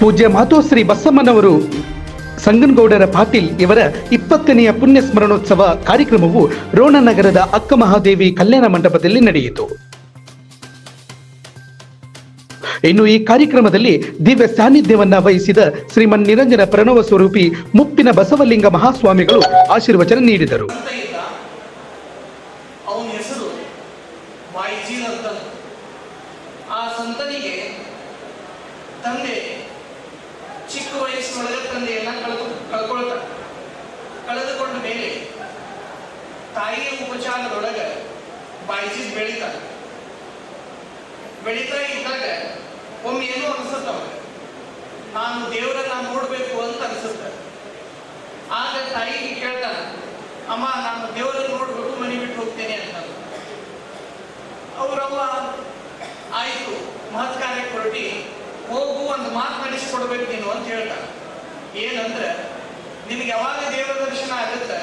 ಪೂಜ್ಯ ಮಾತೋಶ್ರೀ ಬಸಮ್ಮನವರು ಸಂಗನಗೌಡರ ಪಾಟೀಲ್ ಇವರ ಇಪ್ಪತ್ತನೆಯ ಪುಣ್ಯ ಸ್ಮರಣೋತ್ಸವ ಕಾರ್ಯಕ್ರಮವು ರೋಣನಗರದ ಅಕ್ಕ ಮಹಾದೇವಿ ಕಲ್ಯಾಣ ಮಂಟಪದಲ್ಲಿ ನಡೆಯಿತು. ಇನ್ನು ಈ ಕಾರ್ಯಕ್ರಮದಲ್ಲಿ ದಿವ್ಯ ಸಾನ್ನಿಧ್ಯವನ್ನ ವಹಿಸಿದ ಶ್ರೀಮನ್ ನಿರಂಜನ ಪ್ರಣವ ಸ್ವರೂಪಿ ಮುಪ್ಪಿನ ಬಸವಲಿಂಗ ಮಹಾಸ್ವಾಮಿಗಳು ಆಶೀರ್ವಚನ ನೀಡಿದರು ಸಂತ ಇದ್ದ ಅವನ ಹೆಸರು ಬಾಯಿಜೀನ್ ಅಂತ ಆ ಸಂತನಿಗೆ ತಂದೆ ಚಿಕ್ಕ ವಯಸ್ಸಿನೊಳಗೆ ತಂದೆಯನ್ನ ಕಳೆದು ಕಳ್ಕೊಳ್ತಾನೆ ಕಳೆದುಕೊಂಡ ಮೇಲೆ ತಾಯಿಯ ಉಪಚಾರದೊಳಗೆ ಬಾಯಿಜೀನ್ ಬೆಳಿತಾನೆ ಬೆಳೀತಾ ಇದ್ದಾಗ ಒಮ್ಮೆ ಏನೋ ಅನ್ಸುತ್ತೆ ಅವ್ರಿಗೆ. ನಾನು ದೇವರನ್ನ ನೋಡ್ಬೇಕು ಅಂತ ಅನಿಸುತ್ತೆ. ಆಗ ತಾಯಿಗೆ ಕೇಳ್ತಾನೆ, ಅಮ್ಮ, ನಾನು ದೇವರನ್ನ ನೋಡ್ಬೇಕು, ಮನೆ ಬಿಟ್ಟು ಹೋಗ್ತೇನೆ ಅಂತ. ಅವರವ್ವ, ಆಯಿತು ಮಹತ್ ಕಾರ್ಯಕ್ಕೆ ಹೊರಟಿ ಹೋಗು, ಒಂದು ಮಾತು ನಡೆಸ್ಕೊಡ್ಬೇಕು ನೀನು, ಅಂತ ಹೇಳ್ತಾನೆ. ಏನಂದ್ರೆ, ನಿನಗೆ ಯಾವಾಗ ದೇವರ ದರ್ಶನ ಆಗುತ್ತೆ,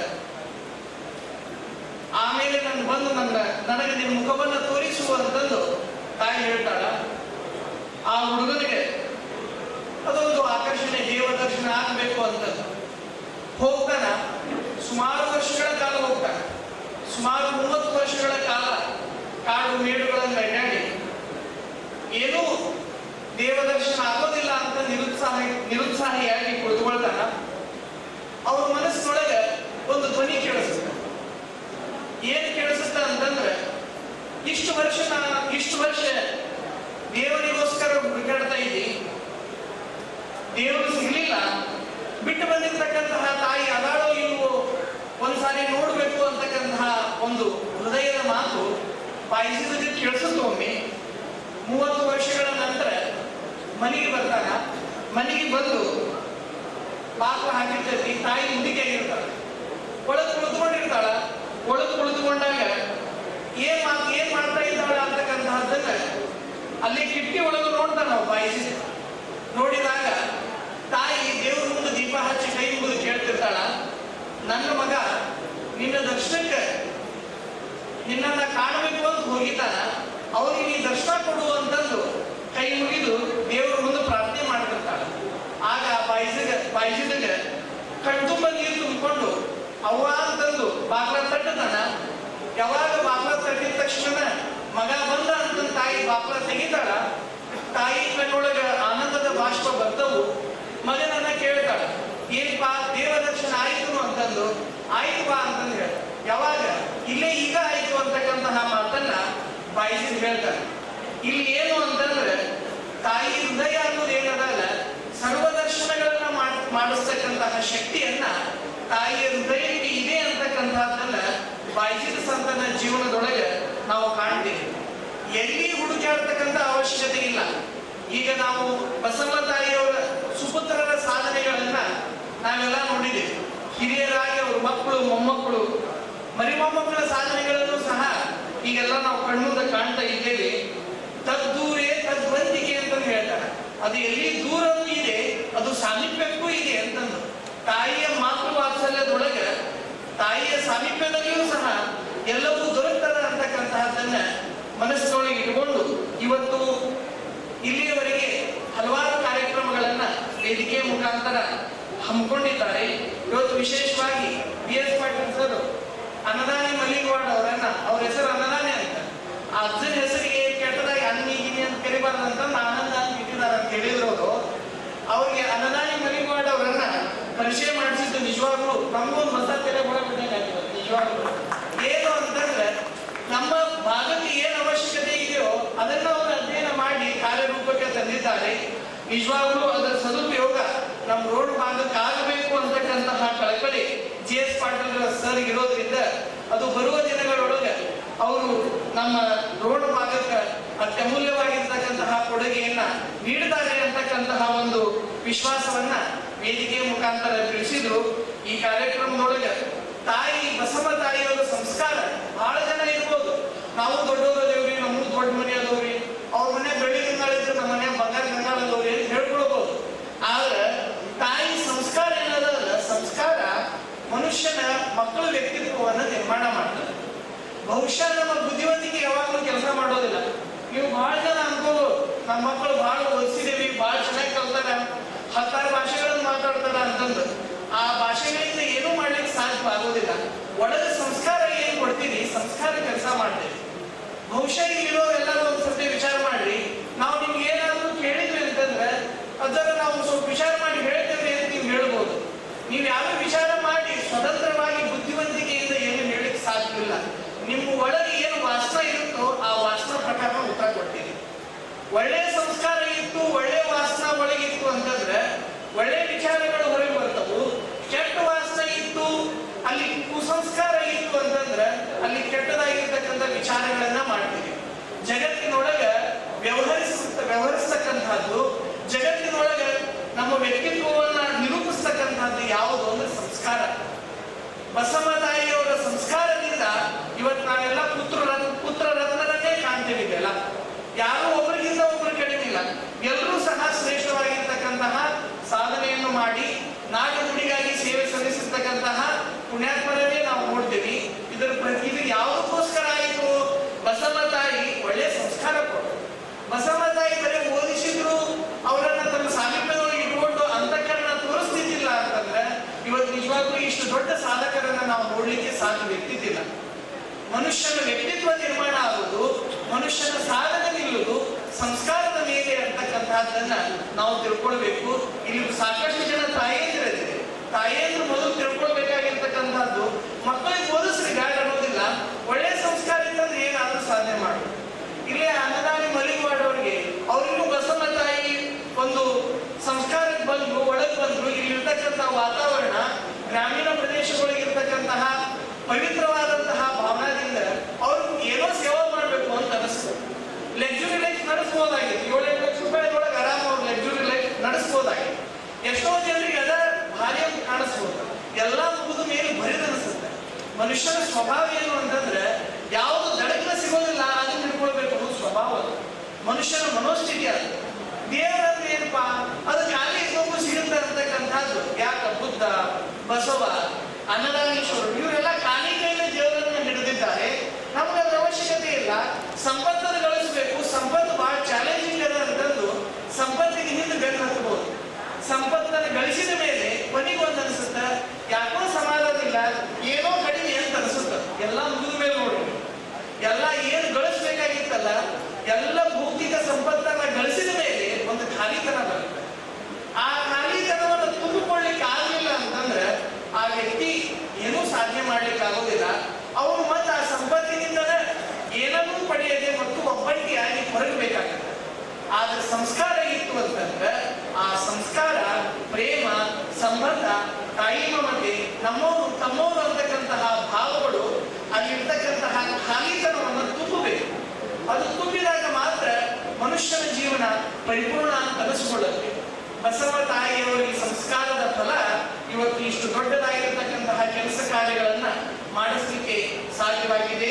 ಆಮೇಲೆ ನನ್ನ ಬಂದು ನನ್ನ, ನನಗೆ ನಿನ್ನ ಮುಖವನ್ನ ತೋರಿಸು ತಾಯಿ ಹೇಳ್ತಾಳ, ಆ ಹುಡುಗನಿಗೆ, ಅದೊಂದು ಆಕರ್ಷಣೆ ದೇವ ದರ್ಶನ ಆಗಬೇಕು ಅಂತ ಹೋಗ್ತಾನ, ಸುಮಾರು ವರ್ಷಗಳ ಕಾಲ ಹೋಗ್ತಾನೆ. ಸುಮಾರು ಮೂವತ್ತು ವರ್ಷಗಳ ಕಾಲ ಕಾಡು ಮೇಡುಗಳನ್ನು ಅಡ್ಡಾಡಿ, ಏನೂ ದೇವದರ್ಶನ ಆಗೋದಿಲ್ಲ ಅಂತ ನಿರುತ್ಸಾಹ, ನಿರುತ್ಸಾಹಿಯಾಗಿ ಕುಳಿತುಕೊಳ್ತಾನ. ಅವ್ರ ಮನಸ್ಸಿನೊಳಗೆ ಒಂದು ಧ್ವನಿ ಕೇಳಿಸುತ್ತೆ. ಏನ್ ಇಷ್ಟು ವರ್ಷ ನಾ ಇಷ್ಟು ವರ್ಷ ದೇವರಿಗೋಸ್ಕರ ಹುಡುಕಾಡ್ತಾ ಇದ್ದೀನಿ ದೇವರು ಸಿಗ್ಲಿಲ್ಲ. ಬಿಟ್ಟು ಬಂದಿರತಕ್ಕಂತಹ ತಾಯಿ ಅದಾಳೋ ಇಲ್ವೋ ಒಂದ್ಸಾರಿ ನೋಡಬೇಕು ಅಂತಕ್ಕಂತಹ ಒಂದು ಹೃದಯದ ಮಾತು ಬಾಯಿಸಿದ್ರೆ ಕೇಳಿಸುತ್ತೆ ಒಮ್ಮೆ. ಮೂವತ್ತು ವರ್ಷಗಳ ನಂತರ ಮನೆಗೆ ಬರ್ತಾನ. ಮನೆಗೆ ಬಂದು ಪಾಪ ಹಾಕಿರ್ತೈತಿ, ತಾಯಿ ಮುಂದಿಕೆ ಆಗಿರ್ತಾಳೆ ಒಳಗೆ ಕುಳಿತುಕೊಂಡಿರ್ತಾಳ. ಒಳಗೆ ಕುಳಿತುಕೊಂಡಾಗ ಏನ್ ಏನ್ ಮಾಡ್ತಾ ಇದ್ದಾಳೆ ಅಂತಕ್ಕಂತಹದ್ದನ್ನ ಅಲ್ಲಿ ಕಿಟಕಿ ಒಳಗೆ ನೋಡ್ತಾನ ನಾವು ಬಾಯಿಸಿ ನೋಡಿದಾಗ, ತಾಯಿ ದೇವ್ರ ಮುಂದೆ ದೀಪ ಹಚ್ಚಿ ಕೈ ಮುಗಿದು ಕೇಳ್ತಿರ್ತಾಳ, ನನ್ನ ಮಗ, ನಿನ್ನ ದರ್ಶನಕ್ಕೆ ನಿನ್ನನ್ನ ಕಾಣಬೇಕು ಅಂತ ಹೋಗಿದ್ದಾನ ಅವನಿಗೆ ನೀ ದರ್ಶನ ಕೊಡುವಂತಂದು ಕೈ ಮುಗಿದು ದೇವರ ಮುಂದೆ ಪ್ರಾರ್ಥನೆ ಮಾಡ್ತಿರ್ತಾಳ. ಆಗ ಬಾಯಿಸಿದ ಬಾಯಿಸಿದಾಗ ಕಣ್ತುಂಬ ನೀರು ತುಂಬಿಕೊಂಡು ಅವ್ವ ಅಂತಂದು ಬಾಗ್ಲ ತಟ್ಟದಾನ ಯಾವಾಗ ತಕ್ಷಣ ಮಗ ಬಂದ ಅಂತ ತಾಯಿ ಬಾಪಲ ತೆಗಿತಾಳ. ತಾಯಿ ಕಣ್ಣೊಳಗ ಆನಂದದ ಬಾಷ್ಪ ಬರ್ತವು ಮಗನನ್ನ ಕೇಳ್ತಾಳ ಏನ್ಪ ದೇವ ದರ್ಶನ ಆಯ್ತು ಅಂತಂದು. ಆಯ್ತು ಬಾ ಅಂತಂದು ಹೇಳ. ಯಾವಾಗ? ಇಲ್ಲೇ ಈಗ ಆಯ್ತು ಅಂತಕ್ಕಂತಹ ಮಾತನ್ನ ಬಾಯಿಸಿದ್ ಹೇಳ್ತಾರೆ ಇಲ್ಲಿ ಏನು ಅಂತಂದ್ರೆ, ತಾಯಿ ಹೃದಯ ಅನ್ನೋದು ಏನದಲ್ಲ, ಸರ್ವ ದರ್ಶನಗಳನ್ನ ಮಾಡ್- ಮಾಡಿಸ್ತಕ್ಕಂತಹ ಶಕ್ತಿಯನ್ನ ತಾಯಿಯ ಹೃದಯಕ್ಕೆ ಇದೆ ಅಂತಕ್ಕಂತಹದನ್ನ ಬಾಯಿಸಿದ ಸಂತನ ಜೀವನದೊಳಗೆ ನಾವು ಕಾಣ್ತೀವಿ. ಎಲ್ಲಿ ಹುಡುಕಾಡ್ತಕ್ಕಂಥ ಅವಶ್ಯಕತೆ ಇಲ್ಲ. ಈಗ ನಾವು ಬಸವ ತಾಯಿಯವರ ಸುಪುತ್ರರ ಸಾಧನೆಗಳನ್ನ ನಾವೆಲ್ಲ ನೋಡಿದ್ದೇವೆ. ಹಿರಿಯರಾಗಿ ಅವ್ರ ಮಕ್ಕಳು, ಮೊಮ್ಮಕ್ಕಳು ಮರಿ ಮೊಮ್ಮಕ್ಕಳ ಸಾಧನೆಗಳನ್ನು ಸಹ ಈಗೆಲ್ಲ ನಾವು ಕಣ್ಣುಂದ ಕಾಣ್ತಾ ಇದ್ದೇವೆ. ತದ್ದೂರೇ ತದ್ವಂತಿಕೆ ಅಂತ ಹೇಳ್ತಾರೆ. ಅದು ಎಲ್ಲಿ ದೂರವೂ ಇದೆ, ಅದು ಸಾಮೀಪ್ಯಕ್ಕೂ ಇದೆ ಅಂತಂದು. ತಾಯಿಯ ಮಾತೃ ವಾತ್ಸಲ್ಯದೊಳಗೆ ತಾಯಿಯ ಸಾಮೀಪ್ಯದಲ್ಲಿಯೂ ಸಹ ಎಲ್ಲವೂ ದೊರಕ್ತದ ಅಂತಕ್ಕಂತಹದ್ದನ್ನ ಮನಸ್ಸಿನೊಳಗೆ ಇಟ್ಕೊಂಡು ಇವತ್ತು ಇಲ್ಲಿಯವರೆಗೆ ಹಲವಾರು ಕಾರ್ಯಕ್ರಮಗಳನ್ನ ವೇದಿಕೆ ಮುಖಾಂತರ ಹಮ್ಮಿಕೊಂಡಿದ್ದಾರೆ. ಇವತ್ತು ವಿಶೇಷವಾಗಿ B S Patil sir Annadani Malligawad ಅವರನ್ನ ಅವ್ರ ಹೆಸರು ಅನ್ನದಾನಿ ಅಂತ. ಆ ಅಜ್ಜನ ಹೆಸರಿಗೆ ಕೆಟ್ಟದಾಗಿ ಅನ್ನಿ ಗಿನಿ ಅಂತ ಕರಿಬಾರ್ದಂತ ಆನಂದ ಅಂತ ಇಟ್ಟಿದ್ದಾರೆ ಅಂತ ಹೇಳಿದ್ರು ಅವರು. ಅವ್ರಿಗೆ ಅನ್ನದಾನಿ ಮಲ್ಲಿಗವಾಡ್ ಅವರನ್ನ ಪರಿಚಯ ಮಾಡಿಸಿದ್ದು ನಿಜವಾಗ್ಲೂ ನಮಗೂ ಹೊಸ ತೆರೆ ನಿಜವಾಗ್ಲೂ. ಏನು ಅಂತಂದ್ರೆ ಭಾಗಕ್ಕೆ ಏನು ಅವಶ್ಯಕತೆ ಇದೆಯೋ ಅದನ್ನ ಅವರು ಅಧ್ಯಯನ ಮಾಡಿ ಕಾರ್ಯರೂಪಕ್ಕೆ ತಂದಿದ್ದಾರೆ. ನಿಜವಾಗ್ಲೂ ಅದರ ಸದುಪಯೋಗ ನಮ್ಮ ರೋಡ್ ಭಾಗಕ್ಕಾಗಬೇಕು ಅಂತಕ್ಕಂತಹ ಕಳಕಳಿ ಜಿ ಎಸ್ ಪಾಟೀಲ್ ಸರ್ ಇರೋದ್ರಿಂದ ಅದು ಬರುವ ದಿನಗಳೊಳಗೆ ಅವರು ನಮ್ಮ ರೋಡ್ ಭಾಗಕ್ಕೆ ಅತ್ಯಮೂಲ್ಯವಾಗಿರ್ತಕ್ಕಂತಹ ಕೊಡುಗೆಯನ್ನ ನೀಡಿದ್ದಾರೆ ಅಂತಕ್ಕಂತಹ ಒಂದು ವಿಶ್ವಾಸವನ್ನ ವೇದಿಕೆ ಮುಖಾಂತರ ತಿಳಿಸಿದ್ರು. ಈ ಕಾರ್ಯಕ್ರಮದೊಳಗೆ ತಾಯಿ ಬಸವ ತಾಯಿಯವರ ಸಂಸ್ಕಾರ ಬಹಳ ಜನ ನಾವು ದೊಡ್ಡವರು ಅದೇವ್ರಿ ನಮ್ಮ ದೊಡ್ಡ ಮನೆ ಅದವ್ರಿ. ಅವ್ರ ಮನೆ ಬೆಳ್ಳಿ ಗಂಗಾಳಿದ್ರೆ ನಮ್ಮ ಮನೆ ಬಂಗಾರ ಗಂಗಾಳ ಅದಾವ್ರಿ ಅಂತ ಹೇಳ್ಕೊಳ್ಬೋದು. ಆದ್ರೆ, ತಾಯಿ ಸಂಸ್ಕಾರ ಇಲ್ಲದ ಸಂಸ್ಕಾರ ಮನುಷ್ಯನ ಮಕ್ಕಳ ವ್ಯಕ್ತಿತ್ವವನ್ನು ನಿರ್ಮಾಣ ಮಾಡ್ತದೆ. ಬಹುಶಃ ನಮ್ಮ ಬುದ್ಧಿವಂತಿಕೆ ಯಾವಾಗಲೂ ಕೆಲಸ ಮಾಡೋದಿಲ್ಲ. ನೀವು ಬಹಳ ಜನ ಅನ್ಕೋಬಹುದು ನಮ್ಮ ಮಕ್ಕಳು ಬಹಳ ಓದಿಸಿದೀವಿ ಬಹಳ ಚೆನ್ನಾಗಿ ಕಲ್ತಾರ, ಹತ್ತಾರು ಭಾಷೆಗಳನ್ನು ಮಾತಾಡ್ತಾರ ಅಂತಂದು. ಆ ಭಾಷೆಗಳಿಂದ ಏನೂ ಮಾಡ್ಲಿಕ್ಕೆ ಸಾಧ್ಯ ಆಗೋದಿಲ್ಲ. ಒಳಗೆ ಸಂಸ್ಕಾರ ಏನು ಕೊಡ್ತೀರಿ, ಸಂಸ್ಕಾರ ಕೆಲಸ ಮಾಡ್ತೀವಿ ಬಹುಶಃ ಇಲ್ಲಿರೋರೆಲ್ಲರೂ ಒಂದು ಸರ್ತಿ ವಿಚಾರ ಮಾಡ್ರಿ. ನಾವು ನಿಮ್ಗೆ ಏನಾದರೂ ಕೇಳಿದ್ವಿ ಅಂತಂದ್ರೆ ಅದರ ನಾವು ಸ್ವಲ್ಪ ವಿಚಾರ ಮಾಡಿ ಹೇಳ್ತೇವೆ ಅಂತ ನೀವು ಹೇಳ್ಬೋದು. ನೀವು ಯಾವ ವಿಚಾರ ಮಾಡಿ ಸ್ವತಂತ್ರವಾಗಿ ಬುದ್ಧಿವಂತಿಕೆಯಿಂದ ಏನು ಹೇಳಕ್ಕೆ ಸಾಧ್ಯವಿಲ್ಲ. ನಿಮ್ಮ ಒಳಗೆ ಏನು ವಾಸನ ಇರುತ್ತೋ ಆ ವಾಸನ ಪ್ರಕಾರ ಉತ್ತರ ಕೊಡ್ತೀರಿ ಒಳ್ಳೆಯ ಸಂಸ್ಕಾರ ಇತ್ತು ಒಳ್ಳೆಯ ವಾಸನ ಒಳಗಿತ್ತು ಅಂತಂದ್ರೆ ಒಳ್ಳೆಯ ವಿಚಾರಗಳು ಹೊರಗೆ ಬರ್ತವು. ಕೆಟ್ಟ ವಾಸನ ಇತ್ತು, ಅಲ್ಲಿ ಕುಸಂಸ್ಕಾರ ಇತ್ತು ಅಂತಂದ್ರೆ ಅಲ್ಲಿ ಕೆಟ್ಟದಾಗಿರ್ತಕ್ಕಂಥ ವಿಚಾರಗಳನ್ನ ಮಾಡ್ತೀವಿ ಜಗತ್ತಿನೊಳಗ ವ್ಯವಹರಿಸ ವ್ಯವಹರಿಸ್ತಕ್ಕಂಥದ್ದು, ಜಗತ್ತಿನೊಳಗೆ ನಮ್ಮ ವ್ಯಕ್ತಿತ್ವವನ್ನ ನಿರೂಪಿಸ್ತಕ್ಕಂಥದ್ದು ಯಾವುದು ಅಂದ್ರೆ ಸಂಸ್ಕಾರ. ಬಸವ ತಾಯಿಯವರ ಸಂಸ್ಕಾರದಿಂದ ಇವತ್ತು ನಾವೆಲ್ಲ ಪುತ್ರ ಪುತ್ರ ರತ್ನರನ್ನೇ ಕಾಣ್ತೇವೆ ಯಾರು ಒಬ್ಬರಿಗಿಂತ ಒಬ್ಬರು ಕಡಿಮೆ ಇಲ್ಲ ಎಲ್ಲರೂ ಸಹ ಶ್ರೇಷ್ಠವಾಗಿರ್ತಕ್ಕಂತಹ ಸಾಧನೆಯನ್ನು ಮಾಡಿ ನಾಡುನುಡಿಗಾಗಿ ಸೇವೆ ಸಲ್ಲಿಸಿರ್ತಕ್ಕಂತಹ ಪುಣ್ಯಾತ್ಮರನ್ನೇ ನಾವು ನೋಡ್ತೀವಿ ಇದರ ಪ್ರ- ಇದು ಯಾವುದಕ್ಕೋಸ್ಕರ ಆಯಿತು ಬಸವ ತಾಯಿ ಒಳ್ಳೆ ಸಂಸ್ಕಾರ ಕೊಟ್ಟರು ಬಸವ ತಾಯಿ ಬರೀ ಓದಿಸಿದ್ರು ಅವರನ್ನ ತಮ್ಮ ಸಾಮೀಪ್ಯದೊಳಗೆ ಇಟ್ಕೊಂಡು ಅಂತಃಕರಣ ತೋರಿಸ್ತಿದ್ದಿಲ್ಲ ಅಂತಂದ್ರೆ ಇವತ್ತು ನಿಜವಾಗ್ಲೂ ಇಷ್ಟು ದೊಡ್ಡ ಸಾಧಕರನ್ನ ನಾವು ನೋಡ್ಲಿಕ್ಕೆ ಸಾಧ್ಯವಿರ್ತಿದ್ದಿಲ್ಲ ಮನುಷ್ಯನ ವ್ಯಕ್ತಿತ್ವ ನಿರ್ಮಾಣ ಆಗುವುದು, ಮನುಷ್ಯನ ಸಾಧನೆ ನಿಲ್ಲುವುದು ಸಂಸ್ಕಾರದ ಮೇಲೆ ಅಂತಕ್ಕಂಥದ್ದನ್ನ ನಾವು ತಿಳ್ಕೊಳ್ಬೇಕು. ಇಲ್ಲಿ ಸಾಕಷ್ಟು ಜನ ತಾಯೇಂದ್ರಿದೆ ತಾಯೇಂದ್ರ ಮೊದಲು ತಿಳ್ಕೊಳ್ಬೇಕಾಗಿರ್ತಕ್ಕಂಥದ್ದು, ಮಕ್ಕಳಿಗೆ ಓದಿಸ್ರಿ ಗಾಡಿ ಅನ್ನೋದಿಲ್ಲ. ಒಳ್ಳೆ ಸಂಸ್ಕಾರ ಇತ್ತಂದ್ರೆ ಏನಾದ್ರೂ ಸಾಧನೆ ಮಾಡು ಇಲ್ಲೇ ಅನ್ನದಾನಿ ಮಲಿವಾಡವ್ರಿಗೆ ಅವರಿಗೂ ಬಸವ ತಾಯಿ ಒಂದು ಸಂಸ್ಕಾರಕ್ಕೆ ಬಂದ್ರು, ಒಳಗೆ ಬಂದ್ರು, ಇಲ್ಲಿರ್ತಕ್ಕಂಥ ವಾತಾವರಣ ಗ್ರಾಮೀಣ ಪ್ರದೇಶಗಳಿಗಿರ್ತಕ್ಕಂತಹ ಪವಿತ್ರವಾದಂತಹ ಭಾವನಾದಿಂದ ಅವರು ಏನೋ ಸೇವಾ ಮಾಡಬೇಕು ಅಂತ ಅನಿಸ್ತು. ಲಕ್ಸುರಿ ಲೈಫ್ ನಡೆಸ್ಬೋದಾಗಿತ್ತು. ಏಳೆಂಟು ಲಕ್ಷ ರೂಪಾಯಿದೊಳಗೆ ಆರಾಮ ಅವ್ರು ಲಕ್ಸುರಿ ಲೈಫ್ ನಡೆಸ್ಬೋದಾಗಿತ್ತು. ಎಷ್ಟೋ ಜನರಿಗೆ ಅದ ಭಾರಿ ಅಂತ ಕಾಣಿಸ್ಬೋದು. ಎಲ್ಲ ಮುಗಿದ ಮೇಲೆ ಬರಿದ ಅನಿಸುತ್ತೆ. ಮನುಷ್ಯನ ಸ್ವಭಾವ ಏನು ಅಂತಂದ್ರೆ, ಯಾವುದು ದಡಕ್ಕೆ ಸಿಗೋದಿಲ್ಲ ಅದನ್ನ ತಿಳ್ಕೊಳ್ಬೇಕು ಅನ್ನೋದು ಸ್ವಭಾವ. ಮನುಷ್ಯನ ಮನೋಸ್ಥಿತಿ ಅದು ದೇವರಂದ್ರೆ ಏನಪ್ಪಾ ಅದು ಖಾಲಿ ಇದ್ದವನು ಸಿಗುತ್ತೆ ಅಂತಕ್ಕಂಥದ್ದು ಯಾಕ ಬುದ್ಧ ಬಸವ ಅನ್ನದಾನೇಶ್ವರರು ಇವರೆಲ್ಲ ಖಾಲಿ ಕೈಯಲ್ಲಿ ದೇವರನ್ನ ಹಿಡಿದಿದ್ದಾರೆ ನಮ್ಗೆ ಅದ್ರ ಅವಶ್ಯಕತೆ ಇಲ್ಲ ಸಂಪತ್ತನ್ನು ಗಳಿಸಬೇಕು ಸಂಪತ್ತು ಬಹಳ ಚಾಲೆಂಜಿಂಗ್ ಅದ ಅಂತಂದು ಸಂಪತ್ತಿಗೆ ಹಿಂದೆ ಬೆನ್ನು ಹತ್ತಬಹುದು ಸಂಪತ್ತನ್ನು ಗಳಿಸಿದ ಮೇಲೆ ಕೊನೆಗೆ ಒಂದು ಅನಿಸುತ್ತ ಯಾಕೋ ಸಮಾಧಾನ ಇಲ್ಲ ಏನೋ ಕಡಿಮೆ ಅಂತ ಅನಿಸುತ್ತ ಎಲ್ಲ ಮುಗಿದ ಮೇಲೆ ನೋಡಿ ಎಲ್ಲ ಏನು ಗಳಿಸ್ಬೇಕಾಗಿತ್ತಲ್ಲ ಎಲ್ಲ ಭೌತಿಕ ಸಂಪತ್ತನ್ನ ಗಳಿಸಿದ ಮೇಲೆ ಒಂದು ಖಾಲಿತನ ಬರುತ್ತೆ. ಆ ಖಾಲಿತನವನ್ನು ತುಂಬಿಕೊಳ್ಳಿಕ್ಕೆ ಆಗಲಿಲ್ಲ ಅಂತಂದ್ರೆ ಆ ವ್ಯಕ್ತಿ ಏನೂ ಸಾಧನೆ ಮಾಡ್ಲಿಕ್ಕೆ ಆಗೋದಿಲ್ಲ. ಅವನು ಮತ್ತೆ ಆ ಸಂಪತ್ತಿನಿಂದ ಏನನ್ನೂ ಪಡೆಯದೆ ಮತ್ತು ಒಬ್ಬಂಟಿಯಾಗಿ ಹೊರಗಬೇಕಾಗುತ್ತೆ. ಆದ್ರೆ ಸಂಸ್ಕಾರ ಇತ್ತು ಅಂತಂದ್ರೆ ಆ ಸಂಸ್ಕಾರ, ಪ್ರೇಮ, ಸಂಬಂಧ ತಾಯಿ ಮಮತೆ ನಮ್ಮವರು ತಮ್ಮವರು ಅಂತಕ್ಕಂತಹ ಭಾವಗಳು, ಅಲ್ಲಿರ್ತಕ್ಕಂತಹ ಖಾಲಿತನವನ್ನು ತುಂಬಬೇಕು ಅದು ತುಂಬಿದಾಗ ಮಾತ್ರ ಮನುಷ್ಯನ ಜೀವನ ಪರಿಪೂರ್ಣ ಅಂತ ಬಸವ ಬಸವ ಈ ಸಂಸ್ಕಾರದ ಫಲ ಇವತ್ತು ಇಷ್ಟು ದೊಡ್ಡದಾಗಿರ್ತಕ್ಕಂತಹ ಕೆಲಸ ಕಾರ್ಯಗಳನ್ನ ಮಾಡಿಸ್ಲಿಕ್ಕೆ ಸಾಧ್ಯವಾಗಿದೆ.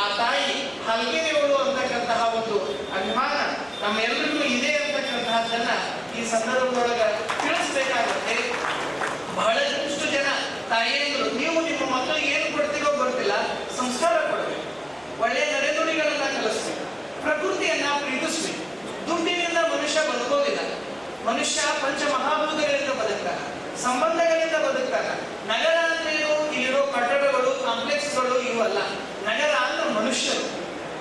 ಆ ತಾಯಿ ಹಲ್ಗೆರೆಯವಳು ಅಂತಕ್ಕಂತಹ ಒಂದು ಅಭಿಮಾನ ನಮ್ಮೆಲ್ಲರಿಗೂ ಇದೆ ಅಂತಕ್ಕಂತಹದ್ದನ್ನ ಈ ಸಂದರ್ಭದೊಳಗ ತಿಳಿಸ್ಬೇಕಾಗುತ್ತೆ. ಬಹಳಷ್ಟು ಜನ ತಾಯಿಯಂದ್ರು, ನೀವು ನಿಮ್ಮ ಮಕ್ಕಳಿಗೆ ಏನು ಕೊಡ್ತೀರೋ ಗೊತ್ತಿಲ್ಲ, ಸಂಸ್ಕಾರ ಕೊಡಬೇಕು. ಒಳ್ಳೆಯ ನಡೆನುಡಿಗಳನ್ನ ಕಲಿಸ್ಬೇಕು. ಪ್ರಕೃತಿಯನ್ನ ಪ್ರೀತಿಸ್ಬೇಕು. ದುಡ್ಡಿನಿಂದ ಮನುಷ್ಯ ಬದುಕೋದಿಲ್ಲ. ಮನುಷ್ಯ ಪಂಚ ಮಹಾಭೂತಗಳಿಂದ ಬದುಕ್ತಾನ. ಸಂಬಂಧಗಳಿಂದ ಬದುಕ್ತಾನ. ನಗರ ಅಂದ್ರೆ ಇಲ್ಲಿರೋ ಕಟ್ಟಡಗಳು, ಕಾಂಪ್ಲೆಕ್ಸ್ಗಳು ಇವಲ್ಲ ನಗರ ಅಂದ್ರೆ ಮನುಷ್ಯರು.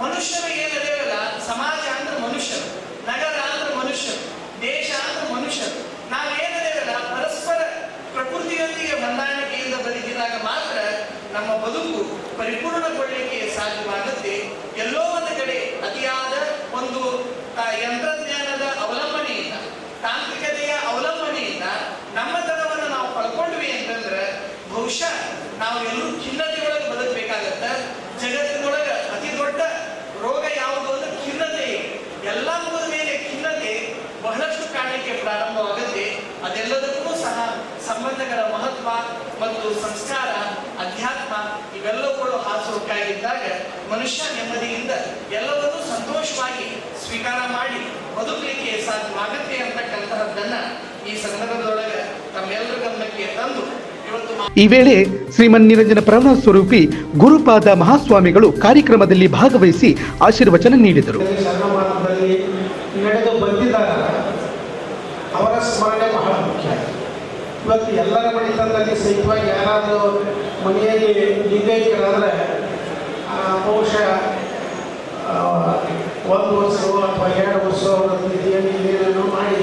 ಮನುಷ್ಯರು ಏನದೇವಲ್ಲ ಸಮಾಜ ಅಂದ್ರೆ ಮನುಷ್ಯರು. ನಗರ ಅಂದ್ರೆ ಮನುಷ್ಯರು. ದೇಶ ಅಂದ್ರೆ ಮನುಷ್ಯರು. ನಾವೇನದೇವಲ್ಲ ಪರಸ್ಪರ ಪ್ರಕೃತಿಯೊಂದಿಗೆ ಹೊಂದಾಣಿಕೆಯಿಂದ ಬದುಕಿದಾಗ ಮಾತ್ರ ನಮ್ಮ ಬದುಕು ಪರಿಪೂರ್ಣಗೊಳ್ಳಲಿಕ್ಕೆ ಸಾಧ್ಯವಾಗುತ್ತೆ ಎಲ್ಲೋ ಒಂದು ಕಡೆ ಅತಿಯಾದ ಒಂದು ಆ, ಯಂತ್ರಜ್ಞಾನದ ಅವಲಂಬನೆಯಿಂದ, ತಾಂತ್ರಿಕತೆಯ ಅವಲಂಬನೆಯಿಂದ ನಮ್ಮತನವನ್ನು ನಾವು ಕಳ್ಕೊಂಡ್ವಿ ಅಂತಂದ್ರೆ ಬಹುಶಃ ನಾವು ಎಲ್ಲರೂ ಖಿನ್ನತೆಯೊಳಗೆ ಬದುಕಬೇಕಾಗತ್ತ. ಜಗತ್ತಿನೊಳಗೆ ಅತಿ ದೊಡ್ಡ ರೋಗ ಯಾವುದು ಅಂದ್ರೆ ಖಿನ್ನತೆ ಎಲ್ಲ ಮೇಲೆ ಖಿನ್ನತೆ ಬಹಳಷ್ಟು ಕಾಣಲಿಕ್ಕೆ ಪ್ರಾರಂಭವಾಗುತ್ತೆ. ಅದೆಲ್ಲದಕ್ಕೂ ಸಹ ಸಂಬಂಧಗಳ ಮಹತ್ವ ಮತ್ತು ಸಂಸ್ಕಾರ, ಅಧ್ಯಾತ್ಮ ಇವೆಲ್ಲವುಗಳು ಹಾಸುಹೊಕ್ಕಾಗಿದ್ದಾಗ ಮನುಷ್ಯ ನೆಮ್ಮದಿಯಿಂದ ಎಲ್ಲವನ್ನೂ ಸಂತೋಷವಾಗಿ ಸ್ವೀಕಾರ ಮಾಡಿ ಬದುಕಲಿಕ್ಕೆ ಸಾಧ್ಯವಾಗುತ್ತೆ ಅಂತಕ್ಕಂತಹದ್ದನ್ನ ಈ ಸಂದರ್ಭದೊಳಗೆ ತಮ್ಮೆಲ್ಲರ ಗಮನಕ್ಕೆ ತಂದು ಈ ವೇಳೆ ಶ್ರೀಮನ್ ನಿರಂಜನ ಪ್ರವಣ ಸ್ವರೂಪಿ ಗುರುಪಾದ ಮಹಾಸ್ವಾಮಿಗಳು ಕಾರ್ಯಕ್ರಮದಲ್ಲಿ ಭಾಗವಹಿಸಿ ಆಶೀರ್ವಚನ ನೀಡಿದರು. ನಡೆದು ಬಂದಿದ್ದಾಗ ಅವರ ಸ್ಮರಣೆ ಬಹಳ ಮುಖ್ಯ. ಇವತ್ತು ಎಲ್ಲರ ಮನೆತನದಲ್ಲಿ ಸಹಿತವಾಗಿ ಯಾರಾದರೂ ಮನೆಯಲ್ಲಿ ಲಿಂಗೈಕ್ಯರಾದರೆ ಬಹುಶಃ ಒಂದು ವರ್ಷ ಅಥವಾ ಎರಡು ವರ್ಷ ಅವರ ನಿಧಿಯನ್ನು ಏನೇನೋ ಮಾಡಿ.